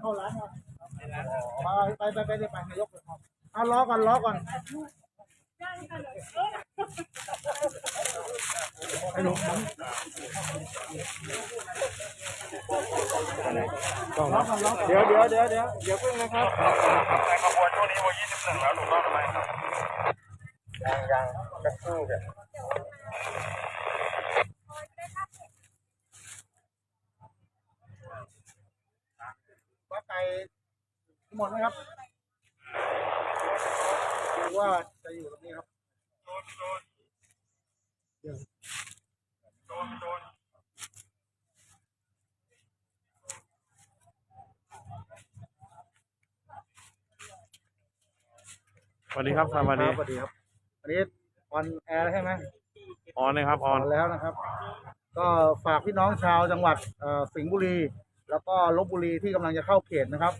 เข้าร้านมาไปไปไปไปไปนายกเอาล้อก่อนล้อก่อนไอ้หนุ่มล้อก่อนล้อเดี๋ยวเดี๋ยวเดี๋ยวเดี๋ยวเดี๋ยวเพิ่งนะครับในขบวนช่วงนี้วันยี่สิบหนึ่งแล้วถูกต้องไหมครับยังยังสักครู่เดี๋ยวว่าไก่ห มดไหมครับหรือว่าจะอยู่ตรงนี้ครับสวัสดีครับสวัสดีสวัสดีครับอันนี้ออนแอร์ใช่ไหมออนเลยครับออออนนแล้วนะครับ ก็ฝากพี่น้องชาวจังหวัดเอ่อสิงห์บุรี แล้วก็ลบบุรีที่กำลังจะเข้าเขตนะครับ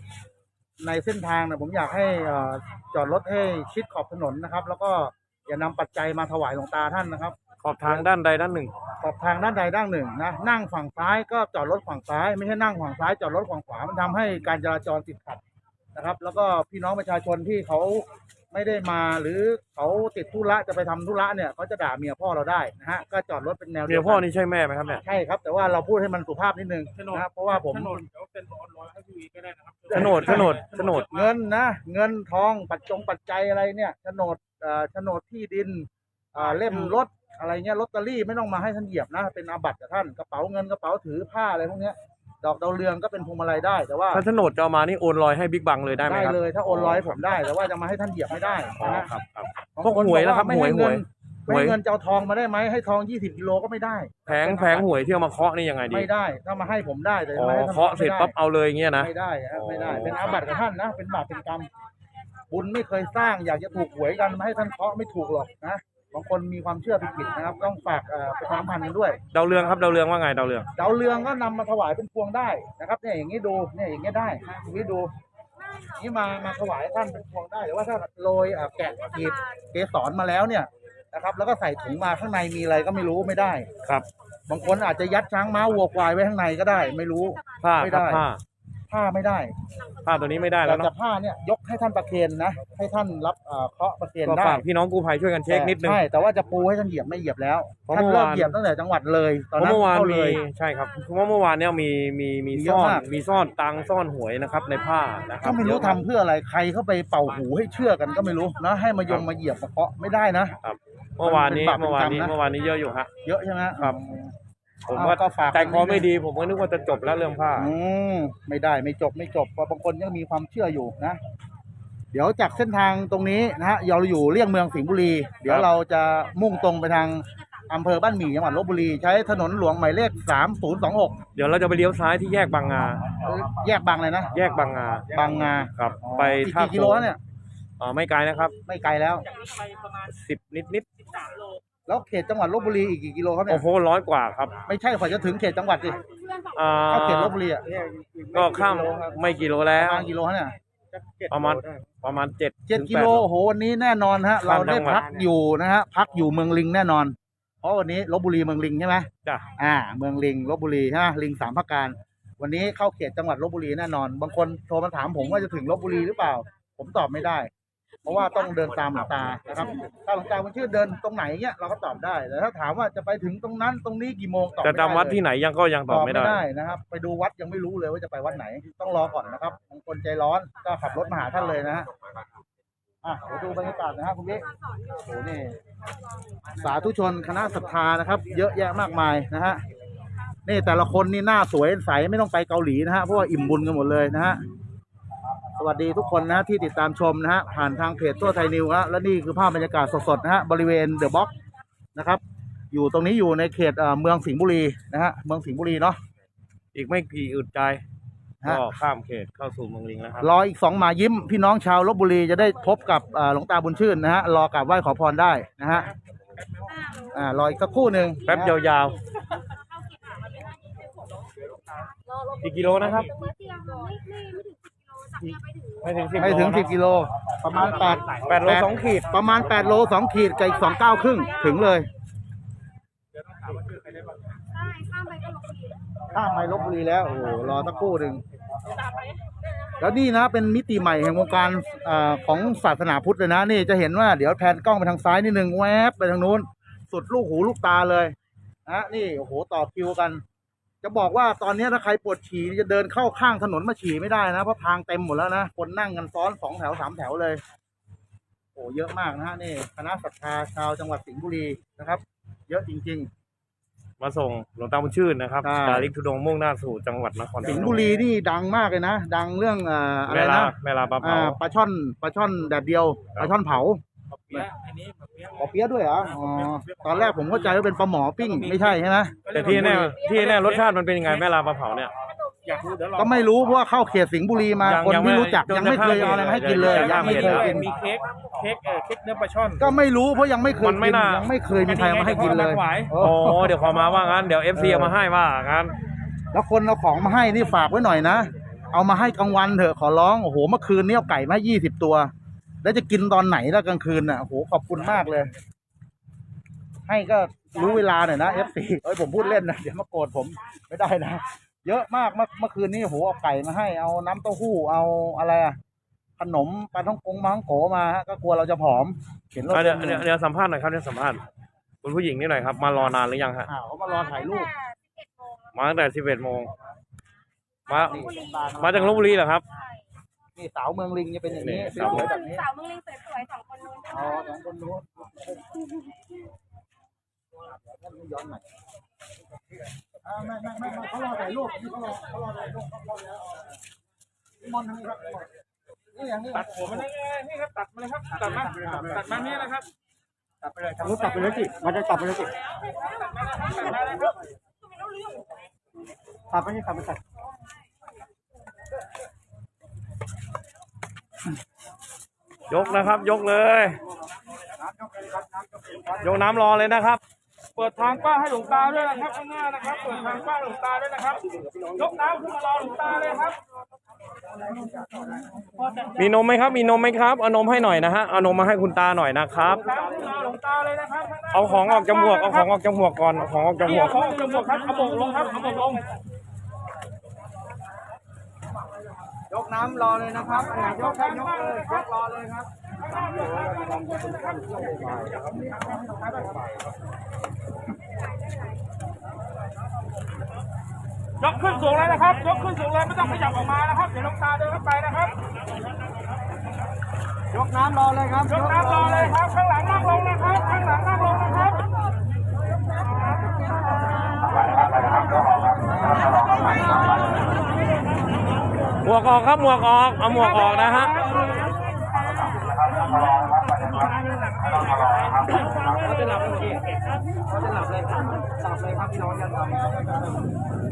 ในเส้นทางเนี่ยผมอยากให้เอ่อจอดรถให้ชิดขอบถนนนะครับ แล้วก็อย่านำปัจจัยมาถวายหลวงตาท่านนะครับ ขอบทางด้านใดด้านหนึ่ง ขอบทางด้านใดด้านหนึ่งนะนั่งฝั่งซ้ายก็จอดรถฝั่งซ้าย ไม่ใช่นั่งฝั่งซ้ายจอดรถฝั่งขวามันทำให้การจราจรติดขัดนะครับ แล้วก็พี่น้องประชาชนที่เขา ไม่ได้มาหรือเขาติดธุระจะไปทำธุระเนี่ยเขาจะด่าเมียพ่อเราได้นะฮะก็จอดรถเป็นแนวเมีเดียยวพ่อกันนี่ใช่แม่ไหมครับเนี่ย ใช่ครับ แต่ว่าเราพูดให้มันสุภาพนิดนึงนะครับเพราะว่าผมโฉนดโฉนดโฉนด เงินนะเงินทองปัจจงปัจจัยอะไรเนี่ยโฉนดเอ่อโฉนดที่ดินอ่าเล่มรถอะไรเงี้ยลอตเตอรี่ไม่ต้องมาให้ท่านเหยียบนะเป็นอาบัตกับท่านกระเป๋าเงินกระเป๋าถือผ้าอะไรพวกเนี้ย ดอกดาวเรืองก็เป็นพวงมาลัยได้ แต่ว่าถ้าโฉนดจะเอามานี่โอนลอยให้บิ๊กบังเลยได้ไหมได้ครับเลย ถ้าโอนร้อยผมได้ แต่ว่าจะมาให้ท่านเหยียบไม่ได้อ๋อนะฮะครับครับบางพวกคนหวยบอกนะครับไม่ให้หวยเงินหวยไม่ให้เงินจะเอาทองมาได้ไหมให้ทองยี่สิบกิโลก็ไม่ได้แผงแผงหวยที่เอามาเคาะนี่ยังไงดีไม่ได้ ถ้ามาให้ผมได้แต่อ๋อมาให้ท่านเคาะเสร็จไม่ได้ปั๊บเอาเลยอย่างเงี้ยนะ ไม่ได้ฮะไม่ได้อ๋อเป็นอาบัติกับท่านนะ เป็นบาปเป็นกรรมบุญไม่เคยสร้างอยากจะถูกหวยกันมาให้ท่านเคาะไม่ถูกหรอกนะ บางคนมีความเชื่อผิดๆนะครับ ต้องฝากเอ่อประชาสัมพันธ์กันด้วย ดาวเรืองครับดาวเรืองว่าไงดาวเรืองดาวเรืองก็นำมาถวายเป็นพวงได้นะครับเนี่ยอย่างนี้ดูเนี่ยอย่างนี้ได้นะอย่างนี้ดู นี่มามาถวายท่านเป็นพวงได้หรือว่าถ้าโรยเอ่อแกะกลีบเกสรมาแล้วเนี่ยนะครับ แล้วก็ใส่ถุงมาข้างในมีอะไรก็ไม่รู้ไม่ได้ ครับ บางคนอาจจะยัดช้างม้าวัวควายไว้ข้างในก็ได้ ไม่รู้ผ้าไม่ครับได้ ผ้า ผ้าไม่ได้ผ้าตัวนี้ไม่ได้แล้แต่วแต่เนาะผ้าเนี่ยยกให้ท่านประเคนนะ ให้ท่านรับเอ่อเคราะห์ประเคนก็ได้ฝากพี่น้องกู้ภัยช่วยกันเช็คนิดนึง ใช่แต่ว่าจะปูให้ท่านเหยียบไม่เหยียบแล้วเพราะท่านเมื่อเริ่มวานเหยียบตั้งแต่จังหวัดเลยตอนเพราะนั้นเมื่อวานเข้ามีเลยใช่ครับเพราะว่าเมื่อวานเนี่ยมีมีมีเยอะซ่อนมาก มีซ่อนตังค์ซ่อนหวยนะครับในผ้านะครับก็ไม่รู้ทำเพื่ออะไรใครเข้าไปเป่าหูให้เชื่อกันก็ไม่รู้นะให้มายงมาเหยียบมาเคาะไม่ได้นะ เมื่อวานนี้มันเป็นบาปเมื่อวานนี้เป็นกรรมนะ เมื่อวานนี้เยอะอยู่ฮะ เยอะใช่ไหมครับ ผมเอาว่าก็ฝากใจคอไม่ดี ผมก็นึกว่าจะจบแล้วเรื่องผ้าอืมไม่ได้ไม่จบไม่จบเพราะบางคนยังมีความเชื่ออยู่นะ เดี๋ยวจากเส้นทางตรงนี้นะฮะเราอยู่เลี่ยงเมืองสิงห์บุรี เดี๋ยวครับเราจะมุ่งตรงไปทางอำเภอบ้านหมี่จังหวัดลบบุรี ใช้ถนนหลวงหมายเลขสามศูนย์สองหกเดี๋ยวเราจะไปเลี้ยวซ้ายที่แยกบางงาแยกบางเลยนะ แยกบางงา บางงาครับอ๋อไปอีกท่ากี่กิโลแล้วเนี่ยอ๋อไม่ไกลนะครับ ไม่ไกลแล้วสิบนิดนิด แล้วเขตจังหวัดลบบุรีอีกกี่กิโลครับๆเนี่โอ้ยโหร้อยกว่าครับไม่ใช่กว่าจะถึงเขตจังหวัดสิอ่าเข้าเขตลบบุรีอะก็ข้ามไม่กิโลแล้ปวระมาณกิโลฮะเนี่ยประมาณ ประมาณเจ็ดเจ็ดถึงกิแปโลโอ้โหวันนี้แน่นอนฮะเราได้พักอยู่นะฮะพักอยู่เมืองลิงแน่นอน เพราะวันนี้ลบบุรีเมืองลิงใช่ไหม จ้ะอ่าเมืองลิงลบบุรีใช่ไหมลิงสามภาคการ วันนี้เข้าเขตจังหวัดลบบุรีแน่นอน บางคนโทรมาถามผมว่าจะถึงลบบุรีหรือเปล่า ผมตอบไม่ได้ เพราะว่าต้องเดินตามหลวงตานะครับ ถ้าหลวงตามันชื่อเดินตรงไหนเงี้ยเราก็ตอบได้แต่ถ้าถามว่าจะไปถึงตรงนั้นตรงนี้กี่โมงตอบจะไม่ได้จำวัดเลยที่ไหนยังก็ยังตอบไม่ได้นะครับ ไปดูวัดยังไม่รู้เลยว่าจะไปวัดไหน ต้องรอก่อนนะครับบางคนใจร้อนก็ขับรถมาหาท่านเลยนะฮะอะเดี๋ยวดูบรรยากาศนะฮะคุณพี่โอ้โหนี่สาธุชนคณะศรัทธานะครับ เยอะแยะมากมายนะฮะนี่แต่ละคนนี่หน้าสวยใสไม่ต้องไปเกาหลีนะฮะเพราะว่าอิ่มบุญกันหมดเลยนะฮะส วัสดีทุกคนนะที่ติดตามชมนะฮะผ่านทางเพจตัวไทยนิวฮะและนี่คือภาพบรรยากาศสดๆนะฮะบริเวณเดอะบ็อกนะครับ อยู่ตรงนี้อยู่ในเขตเอ่อเมืองสิงห์บุรีนะฮะเมืองสิงห์บุรีเนาะ อีกไม่กี่อึดใจฮะ ก็ข้ามเขตเข้าสู่เมืองลิงแล้วครับ รออีกสองหมายิ้ม พี่น้องชาวลบบุรีจะได้พบกับเอ่อหลวงตาบุญชื่นนะฮะรอกราบไหว้ขอพรได้นะฮะอ่ารออีกสักครู่หนึ่งแป๊บนะฮะยาวๆอีกกิโลนะครับ ไม่ถึง สิบไม่ถึงโลนะสิบกิโลประมาณแปดแปดโลสองขีด ประมาณแปดโลสองขีดกับอีกสองเก้าครึ่งถึงเลยใช่ค่ะข้ามไปลบบุรีแล้วโอ้โหรอสักครู่หนึ่งแล้วนี่นะเป็นมิติใหม่แห่งวงการเอ่อของศาสนาพุทธเลยนะนี่จะเห็นว่าเดี๋ยวแพนกล้องไปทางซ้ายนิดนึงแวบไปทางนู้น สุดลูกหูลูกตาเลยนะนี่โอ้โหต่อคิวกัน จะบอกว่าตอนนี้ถ้าใครปวดฉี่จะเดินเข้าข้างถนนมาฉี่ไม่ได้นะ เพราะทางเต็มหมดแล้วนะ คนนั่งกันซ้อนสองแถวสามแถวเลย โอ้เยอะมากนะฮะนี่คณะศรัทธาชาวจังหวัดสิงห์บุรีนะครับ เยอะจริงมาส่งหลวงตาบุญชื่นนะครับใช่ จาริกธุดงค์มุ่งหน้าสู่จังหวัดนครๆสิงห์บุรีนี่ดังมากเลยนะ ดังเรื่องเอ่ออะไรแม่ลานะแม่ลาปลาเผา อ่าปลาช่อนปลาช่อนแดดเดียวปลาช่อนเผาเปี๊ยะอันนี้เปี๊ยะ ปอเปี๊ยะด้วยเหรออ๋อตอนแรกผมเข้าใจว่าเป็นปลาหมอปิ้งไม่ใช่ใช่ไหมแต่ที่แน่ที่แน่รสชาติมันเป็นยังไงแม่ลาปลาเผาเนี่ย อยากรู้เดี๋ยวลองก็ไม่รู้เพราะว่าเข้าเขตสิงห์บุรีมายังคนยังไม่ไม่รู้จักจนยังไม่เคยจะเอาอะไรมาให้ข้ามกินเลยเขตยังไม่เคยกินมีเค้กเค้กเออเค้กเนื้อปลาช่อน ก็ไม่รู้เพราะยังไม่เคยมันไม่กินน่ายังไม่เคยมีใครเอามาให้กินเลยถวายโอ้โอ้เดี๋ยวขอมาว่างั้นเดี๋ยวเอฟซีเอามาให้ว่างั้น แล้วคนเอาของมาให้นี่ฝากไว้หน่อยนะ เอามาให้กลางวันเถอะขอร้อง โอ้โห เมื่อคืนนี่เอาไก่มายี่สิบตัว แล้วจะกินตอนไหนล่ะกลางคืนน่ะโอ้โหขอบคุณมากเลย ให้ก็รู้เวลาหน่อยนะเอฟซีเอ้ยผมพูดเล่นนะเดี๋ยวมาโกรธผมไม่ได้นะเยอะมากเมื่อเมื่อคืนนี้โอ้โหเอาไก่มาให้เอาน้ำเต้าหู้เอาอะไรอะขนมปลาท่องกงมังโกมาฮะก็กลัวเราจะผอมเห็นเราอะเดี๋ยวป็นเดี๋ยวเดี๋ยวสัมภาษณ์หน่อยครับเดี๋ยวสัมภาษณ์คุณผู้หญิงนี่หน่อยครับมารอนานหรือยังฮะอ้าวเขามารอถ่ายรูปมาตั้งแต่สิบเอ็ดโมงมานี่มาจากลบบุรีเหรอครับ นี่สาวเมืองลิงจะเป็นอย่างนี้นี่สสาววยๆแบบนี้สาวมึงลิงสวยๆสองคนนู้นอ๋อสองคนนู้นย้อนหน่อยอ่าไม่ไม่ไม่ไม่เขารอถ่ายรูปนี่เขารอเขารอถ่ายรูปเขารอแล้วนิมอนต์ทางนี้ครับนี่อย่างนี้ตัดหัวมันได้เลยนี่ครับตัดมาเลยครับตัดมาตัดมานี่นะครับตัดไปเลยครับรู้ตัดไปเลยสิมันจะตัดไปเลยสิตัดไปนี่ตัดไปตัด ยกนะครับ ยกเลย ยกน้ำรอเลยนะครับ เปิดทางกว้างให้หลวงตาด้วยนะครับข้างหน้านะครับ เปิดทางกว้างหลวงตาด้วยนะครับ ยกน้ำขึ้นมารอหลวงตาเลยครับ มีนมไหมครับ มีนมไหมครับเอานมให้หน่อยนะฮะเอานมมาให้คุณตาหน่อยนะครับ น้ำขึ้นมาหลวงตาเลยนะครับข้างหน้าเอาของออกจมูกเอาของออกจมูกก่อนเอาของออกจนี่มูกเอาของออกจมูกครับเอาโบกลงครับเอาโบกลง ยกน้ำรอเลยนะครับอันไหนยกให้ยกเลยยกรอเลยครับยกขึ้นสูงเลยนะครับ ยกขึ้นสูงเลยไม่ต้องขยับออกมานะครับ เดี๋ยวหลวงตาเดินเข้าไปนะครับ ยกน้ำรอเลยครับยกน้ำรอเลยครับ ข้างหลังนั่งลงนะครับ ข้างหลังนั่งลงนะครับ หมวกออกครับหมวกออก เอาหมวกออกนะฮะ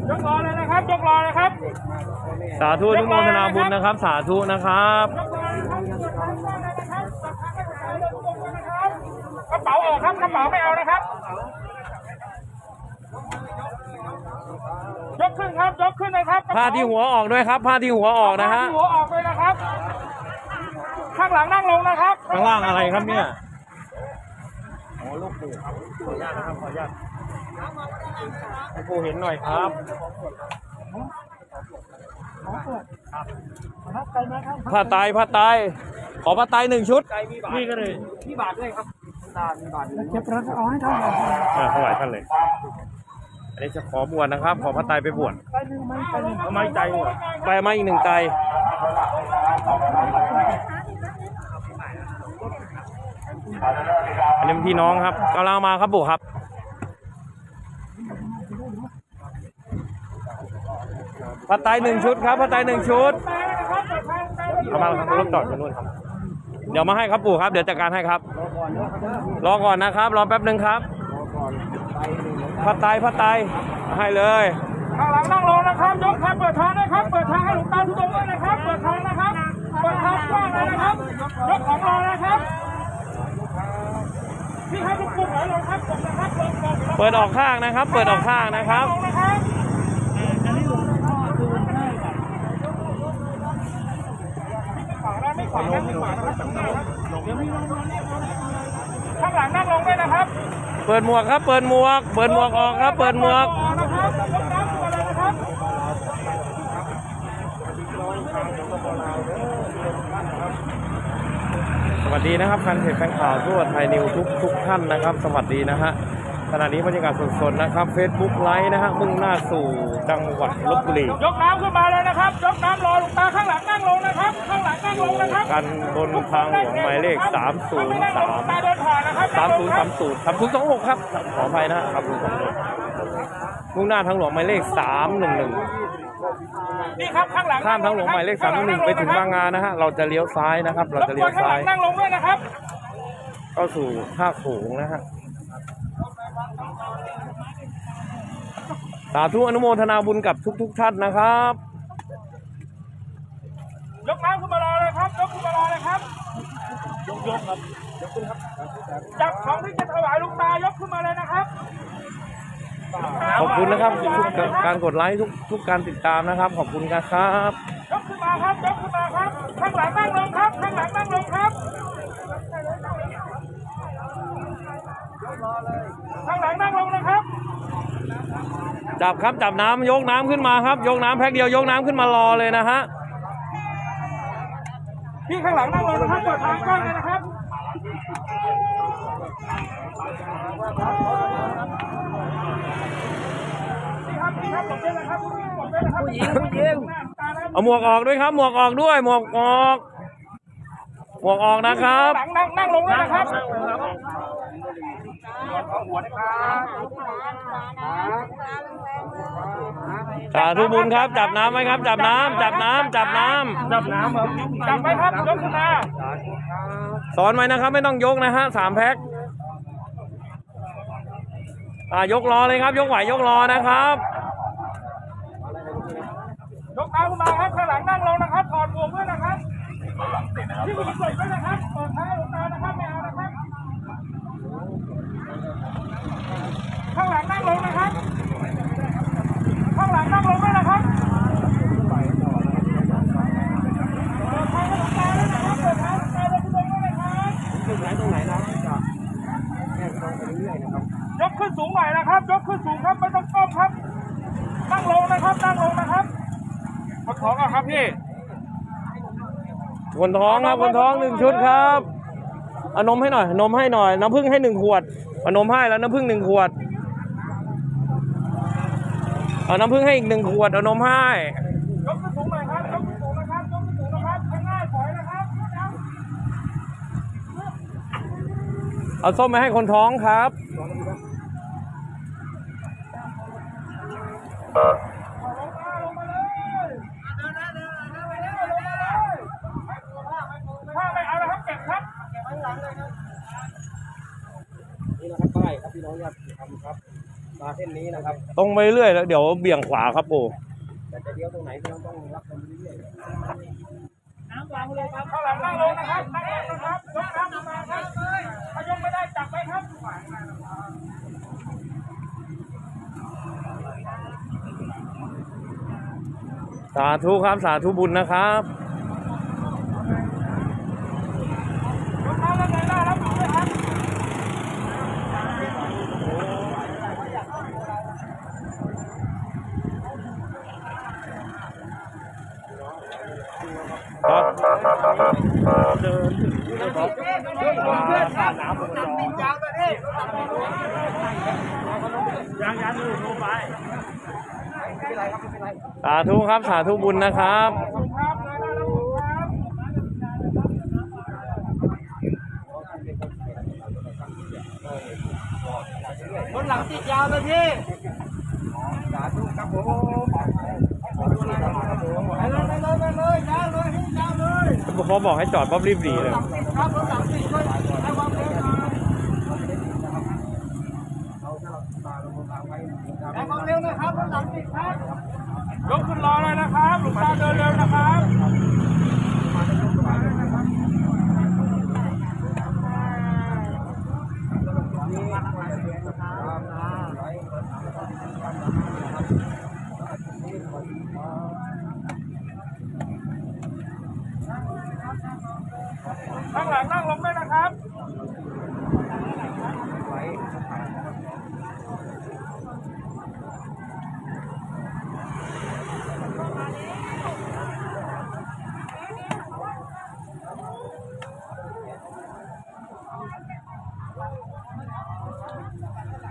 ยกรอเลยนะครับยกรอเลยครับ สาธุอนุโมทนาบุญนะครับ สาธุนะครับกระเป๋าออกครับกระเป๋าไม่เอานะครับ ยกขึ้นครับ ยกขึ้นนะครับผ้าที่หัวออกด้วยครับผ้าที่หัวออกนะฮะผ้าที่หัวออกเลยนะครับ ข้างหลังนั่งลงนะครับ ข้างล่างอะไรครับเนี่ยให้ผู้เห็นหน่อยครับผ้าไตรผ้าไตรขอผ้าไตรหนึ่งชุด นี่ก็เลยพี่บาทด้วยครับตามีบาทเก็บรักเอาให้เท่าไหร่อ่าถวายท่านเลยอั นนี้จะขอบวชนะครับ ขอพระไตรไปบวชทำไมใจหัวไปมาอีกหนึ่งไตรอันนี้พี่น้องครับกำลังมาครับปู่ครับพระไตรหนึ่งชุดครับพระไตรหนึ่งชุดเอามาครับรถจอดอยู่นู่นครับ เดี๋ยวมาให้ครับปู่ครับ เดี๋ยวจัดการให้ครับ รอก่อนนะครับ รอแป๊บหนึ่งครับ พระไตรพระไตรให้เลยข้างหลังนั่งลงนะครับยกครับเปิดทางนะครับ เปิดทางให้หลวงตาทุดงค์ด้วยนะครับ เปิดทางนะครับเปิดทางกว้างเลยนะครับยกของรอนะครับพี่ครับทุกกลุ่มไหนลงครับผมนะครับลงก่อนเปิดออกข้างนะครับ เปิดออกข้างนะครับ เปิดหมวกครับ เปิดหมวก เปิดหมวกออกครับ เปิดหมวกสวัสดีนะครับแฟนเพจแฟนข่าวทั่วไทยนิวทุกทุกท่านนะครับ สวัสดีนะฮะขณะนี้บรรยากาศสดๆนะครับ Facebook ไลฟ์นะฮะมุ่งหน้าสู่จังหวัดลบบุรียกน้ำขึ้นมาเลยนะครับ ยกน้ำรอลูกตาข้างหลังนั่งลงนะครับ ข้างหลังนั่งลงนะครับ กัน นทางหลวงหมายเลข 303ตาเดินผ่านนะครับ3030 3026 ครับ ขออภัยนะฮะครับ3026มุ่งหน้าทางหลวงหมายเลข 311 นี่ครับข้างหลังข้ามทางหลวงหมายเลข 311 ไปถึงบางนานะฮะ เราจะเลี้ยวซ้ายนะครับ เราจะเลี้ยวซ้ายนั่งลงด้วยนะครับ เข้าสู่ท่าโขงนะฮะสาธุอนุโมทนาบุญกับทุก ๆ ท่านนะครับ ยกน้ำขึ้นมารอเลยครับ ยกขึ้ นมารอเลยครับ ยกยกครับยกขึ้นครับจับของที่จะถวายหลุงตายกขึ้นมาเลยนะครับขอบคุณนะครับทุกการกดไลค์ทุกทุกการติดตามนะครับ ขอบคุณครับยกขึ้นมาครับยกขึ้นมาครับข้างหลังนั่งลงครับข้างหลังนั่งลงครับข้างหลังนั่งลงนะครับจับครับจับน้ำยกน้ำขึ้นมาครับ ยกน้ำแพ็คเดียวยกน้ำขึ้นมารอเลยนะฮะ พี่ข้างหลังนั่งลงนะครับเปิดทางกว้างเลยนะครับพี่ครับพี่ครับผมเป็นนะครับผู้หญิงผมเป็นนะครับผู้หญิงผู้หญิงเอาหมวกออกด้วยครับ หมวกออกด้วย หมวกออก หมวกออกนะครับ หลังนั่งนั่งลงเลยนะครับ สาธุบุญครับ จับน้ำไว้ครับ จับน้ำจับน้ำจับน้ำจับน้ำครับจับไปครับยกขึ้นมาสอนไว้นะครับ ไม่ต้องยกนะฮะสามแพ็คอ่ายกรอเลยครับ ยกไหวยกรอนะครับ ยกเท้าขึ้นมาครับข้างหลังนั่งลงนะครับถอดหมวกด้วยนะครับที่ผู้หญิงใส่ด้วยนะครับเปิดท้ายลงตานะครับไม่เอานะครับ ข้างหลังนั่งลงนะครับ ข้างหลังนั่งลงด้วยนะครับเปิดท้ายลงตาด้วยนะครับเปิดท้ายลงตาด้วยทุกคนด้วยนะครับยกขึ้นสูงหน่อยนะครับ ยกขึ้นสูงครับไม่ต้องก้มครับ นั่งลงนะครับ นั่งลงนะครับขอของก่อนครับพี่คนท้องครับคนท้องหนึ่งชุดครับเอานมให้หน่อย นมให้หน่อย น้ำผึ้งให้หนึ่งขวดเอานมให้แล้วน้ำผึ้งหนึ่งขวด เอาน้ำผึ้งให้อีกหนึ่งขวด เอานมให้ ยกขึ้นสูงหน่อยครับ ยกขึ้นสูงนะครับ ยกขึ้นสูงนะครับข้างหน้าถอยนะครับเอาส้มไปให้คนท้องครับ ลงมาลงมาเลยถ้าไม่เอานะครับเก็บครับ เก็บไว้หลังเลยครับ นี่นะครับป้ายครับพี่น้องญาติธรรมครับ มาเส้ นี้นะครับตรงไปเรื่อยแล้วเดี๋ยวเบี่ยงขวาครับปู่แต่จะเลี้ยวตรงไหนพี่น้องต้องรับชมเรื่อยน้ำวางเลยครับข้างหลังนั่งลงนะครับนั่งลงนะครับยกน้ำมาครับเลยถ้ายกไม่ได้จับไว้ครับสาธุครับสาธุบุญนะครับ ยกน้ำแล้วไงหน้ารับอยู่ด้วยครับ ครับ สาธุ ครับ สาธุบุญนะครับครับเลยหน้ารับอยู่ครับคนหลังติดยาวเลยพี่สาธุครับผมไปเลยไปเลยไปเลยยาวเลยให้ยาวเลยเขาบอกให้จอดปั๊บรีบหนีเลย ครับรถหลังติดช่วยให้ความเร็วหน่อยให้ความเร็วหนะครับรถหลังติดครับ ยกขึ้นร อเลยนะครับหลวงตาเดินเร็วนะครับข้างหลังนั่งลงด้วยนะครับ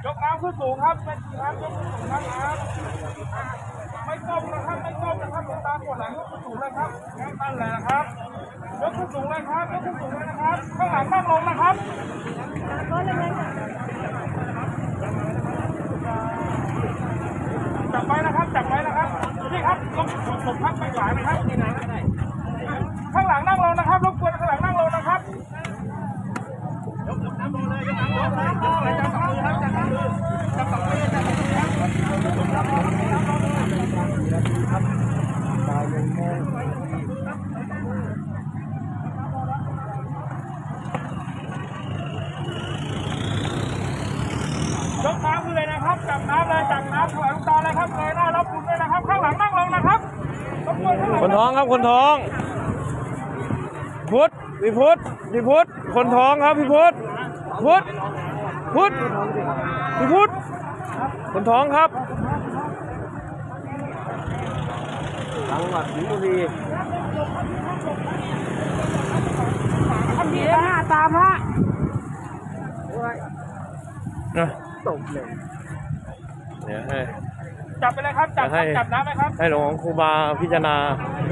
ยกน้ำขึ้นสูงครับเป็นทีครับยกขึ้นสูงครับน้ำไม่ก้มนะครับไม่ก้มนะครับหลวงตากดหลังยกขึ้นสูงเลยครับนั่นแหละนะครับ ยกขึ้นสูงเลยครับยกขึ้นสูงเลยนะครับ ข้างหลังนั่งลงนะครับ จับไว้นะครับ จับไว้นะครับ นี่ครับลงผมพักไปหวานนะครับนี่นะข้างหลังนั่งลงนะครับรบกวนข้างหลังนั่งลงนะครับ ยกน้ำลงเลยยกน้ำลงเลยจับมือครับจับมือจับมือจับมือครับยกน้ำขึ้นเลยนะครับ จับน้ำเลยจับน้ำถวายหลวงตาเลยครับเลยหน้ารับบุญด้วยนะครับ ข้างหลังนั่งลงนะครับรบกวนข้างหลัง คนท้องครับคนท้อง พุทธพี่พุทธพี่พุทธคนท้องครับพี่พุทธพุทธพุทธพี่พุทธคนท้องครับจังหวัดสิงห์บุรีทำดีนะตามพระนะตกเลยเดี๋ยวให้ จับไปเลยครับจับครับให้ จับน้ำไหมครับให้หลวงครูบาพิจารณา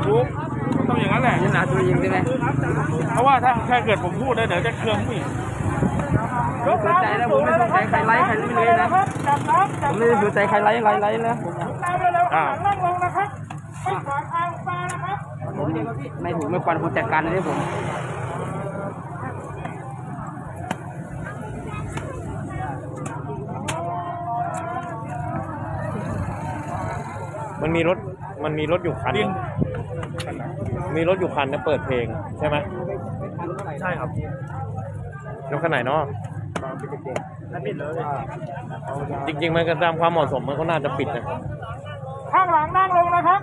รู้ต้องอย่างนั้นแหละพิจารณาตัวเองใช่ไหมเพราะว่าถ้าแค่เกิดผมพูดได้เดี๋ยวจะเครืองผู้หญิงไม่สนใจนะผมไม่สนใจใครไลค์ใครนี่เลยนะจับน้ำจัผบมไม่ได้สนใจใครไลค์ไลค์ไลค์นะผมน้ำเร็วๆข้างหลังนั่งลงนะครับไม่ขวางทางปลานะครับไม่ถูกไม่ควรผมจัดการเลยผม มันมีรถมันมีรถอยู่คันหนึ่งมีรถอยู่คันนะเปิดเพลงใช่ไหมใช่ครับรถคันไหนเนาะจริง ๆ มันก็ตามความเหมาะสมมันก็น่าจะปิดนะข้างหลังนั่งลงนะครับ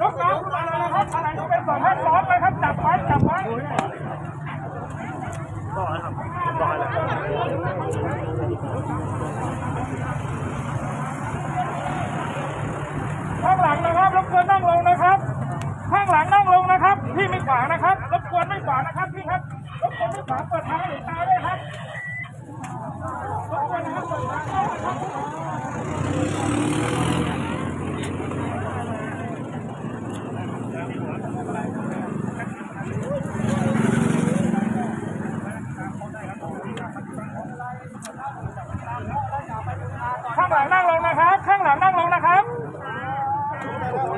ยกน้ำขึ้นมาเลยนะครับอะไรที่เป็นสองท่านร้อนไปครับ จับไว้จับไว้ข้างหลังนะครับรบกวนนั่งลงนะครับ ข้างหลังนั่งลงนะครับ พี่ไม่ ขวางนะครับ รบกวนไม่ขวางนะครับพี่ครับ รบกวนไม่ขวางเปิดทางให้หลวงตาด้วยครับรบกวนนะครับเปิดทางด้วยนะครับ ข้างหลังนั่งลงนะครับ ข้างหลังนั่งลงนะครับ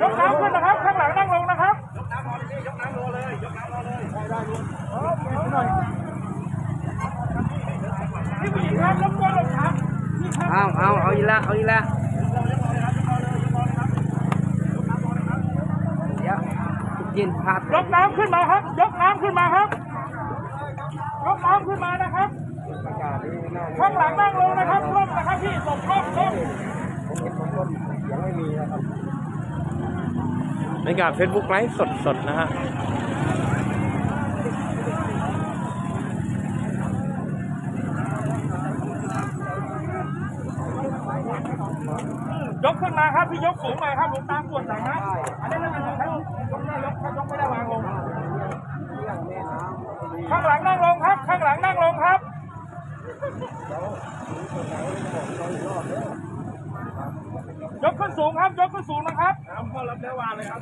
ยกน้ำขึ้นนะครับ ข้างหลังนั่งลงนะครับ พี่ผู้หญิงครับรบกวนหลบครับพี่ครับ เอาเอาเอาอีกแล้วเอาอีกแล้วเดี๋ยว ยินพลาดยกน้ำขึ้นมาครับ ยกน้ำขึ้นมาครับ ยกน้ำขึ้นมานะครับข้างหลังนั่งลงนะครับร่มนะครับพี่ศพร่มร่มบรรยากาศเฟซบุ๊กไลฟ์สดๆนะฮะยกขึ้นมาครับพี่ยกสูงหน่อยครับหลวงตาปวดหลังนะอันนี้ถ้ามันยกยกได้ยกถ้ายกไม่ได้วางลง ข้างหลังนั่งลงครับ ข้างหลังนั่งลงครับยกขึ้นสูงครับ ยกขึ้นสูงนะครับน้ำพ่อรับแล้ววางเลยครับ